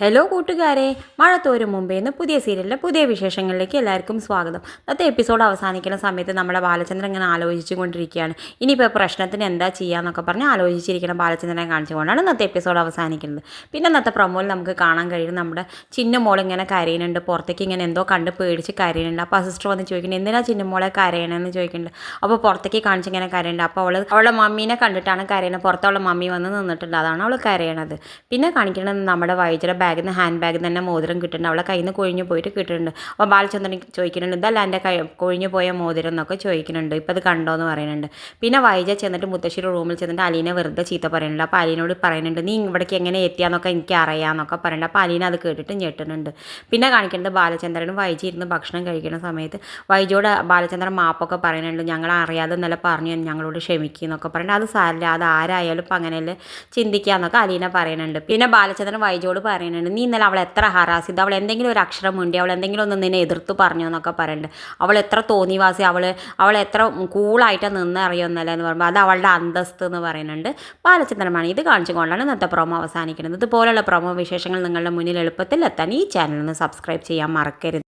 Hello കൂട്ടുകാരെ. മഴ തോരും മുമ്പേ നിന്ന് പുതിയ സീരിയലിലെ പുതിയ വിശേഷങ്ങളിലേക്ക് എല്ലാവർക്കും സ്വാഗതം. ഇന്നത്തെ എപ്പിസോഡ് അവസാനിക്കുന്ന സമയത്ത് നമ്മുടെ ബാലചന്ദ്രൻ ഇങ്ങനെ ആലോചിച്ചു കൊണ്ടിരിക്കുകയാണ്. ഇനിയിപ്പോൾ പ്രശ്നത്തിന് എന്താ ചെയ്യാന്നൊക്കെ പറഞ്ഞ് ആലോചിച്ചിരിക്കുന്ന ബാലചന്ദ്രനെ കാണിച്ചുകൊണ്ടാണ് ഇന്നത്തെ എപ്പിസോഡ് അവസാനിക്കുന്നത്. പിന്നെ ഇന്നത്തെ പ്രൊമോയിൽ നമുക്ക് കാണാൻ കഴിയും നമ്മുടെ ചിന്നമോൾ ഇങ്ങനെ കരയുന്നുണ്ട്. പുറത്തേക്ക് ഇങ്ങനെ എന്തോ കണ്ട് പേടിച്ച് കരയുന്നുണ്ട്. അപ്പോൾ സിസ്റ്റർ വന്ന് ചോദിക്കുന്നുണ്ട് എന്തിനാ ചിന്നമോളെ കരയണമെന്ന് ചോദിക്കുന്നുണ്ട്. അപ്പോൾ പുറത്തേക്ക് കാണിച്ച് ഇങ്ങനെ കരയുന്നുണ്ട്. അപ്പോൾ അവൾ അവളുടെ മമ്മീനെ കണ്ടിട്ടാണ് കരയുന്നത്. പുറത്തുള്ള മമ്മി വന്ന് നിന്നിട്ടുണ്ട്. അതാണ് അവൾ കരയണത്. പിന്നെ കാണിക്കുന്നത് നമ്മുടെ വൈദ്യരുടെ ബാഗിൽ നിന്ന് ഹാൻഡ് ബാഗിൽ തന്നെ മോതിരം കിട്ടുന്നുണ്ട്. അവളെ കയ്യിൽ നിന്ന് കൊഴിഞ്ഞു പോയിട്ട് കിട്ടുന്നുണ്ട്. അപ്പോൾ ബാലചന്ദ്രൻ ചോദിക്കുന്നുണ്ട് ഇതല്ല എന്റെ കൈ കൊഴിഞ്ഞു പോയ മോതിരം എന്നൊക്കെ ചോദിക്കുന്നുണ്ട്. ഇപ്പോൾ അത് കണ്ടോ എന്ന് പറയുന്നുണ്ട്. പിന്നെ വൈജ ചെന്നിട്ട് മുത്തശ്ശിയുടെ റൂമിൽ ചെന്നിട്ട് അലീനെ വെറുതെ ചീത്ത പറയുന്നുണ്ട്. അപ്പോൾ അലീനോട് പറയുന്നുണ്ട് നീ ഇവിടേക്ക് എങ്ങനെ എത്തിയാന്നൊക്കെ എനിക്ക് അറിയാമെന്നൊക്കെ പറയുന്നുണ്ട്. അപ്പോൾ അലീന അത് കേട്ടിട്ട് ഞെട്ടുന്നുണ്ട്. പിന്നെ കാണിക്കുന്നത് ബാലചന്ദ്രനും വൈജി ഇരുന്ന് ഭക്ഷണം കഴിക്കുന്ന സമയത്ത് വൈജോട് ബാലചന്ദ്രൻ മാപ്പൊക്കെ പറയുന്നുണ്ട് ഞങ്ങൾ അറിയാതെ ഇന്നലെ പറഞ്ഞു ഞങ്ങളോട് ക്ഷമിക്കുക എന്നൊക്കെ പറയുന്നുണ്ട്. അത് സാരില്ല അത് ആരായാലും ഇപ്പം അങ്ങനെയല്ലേ ചിന്തിക്കുക എന്നൊക്കെ അലീന പറയുന്നുണ്ട്. പിന്നെ ബാലചന്ദ്രൻ വൈജോട് പറയുന്നുണ്ട് നീ ഇന്നലെ അവൾ എത്ര ഹറാസ് ചെയ്ത് അവൾ എന്തെങ്കിലും ഒരു അക്ഷരം മുണ്ടി അവൾ എന്തെങ്കിലും ഒന്ന് നിന്നെ എതിർത്ത് പറഞ്ഞു എന്നൊക്കെ പറയുന്നുണ്ട് അവൾ എത്ര തോന്നിവാസി അവൾ അവൾ എത്ര കൂളായിട്ട് നിന്ന് അറിയുന്നല്ലേ എന്ന് പറയുമ്പോൾ അത് അവളുടെ അന്തസ്ത് എന്ന് പറയുന്നുണ്ട്. ബാലചന്ദ്രമാണ് ഇത് കാണിച്ചു കൊണ്ടാണ് ഇന്നത്തെ പ്രൊമോ അവസാനിക്കുന്നത്. ഇതുപോലുള്ള പ്രൊമോ വിശേഷങ്ങൾ നിങ്ങളുടെ മുന്നിൽ എളുപ്പത്തിൽ എത്താൻ ഈ ചാനൽ ഒന്ന് സബ്സ്ക്രൈബ് ചെയ്യാൻ മറക്കരുത്.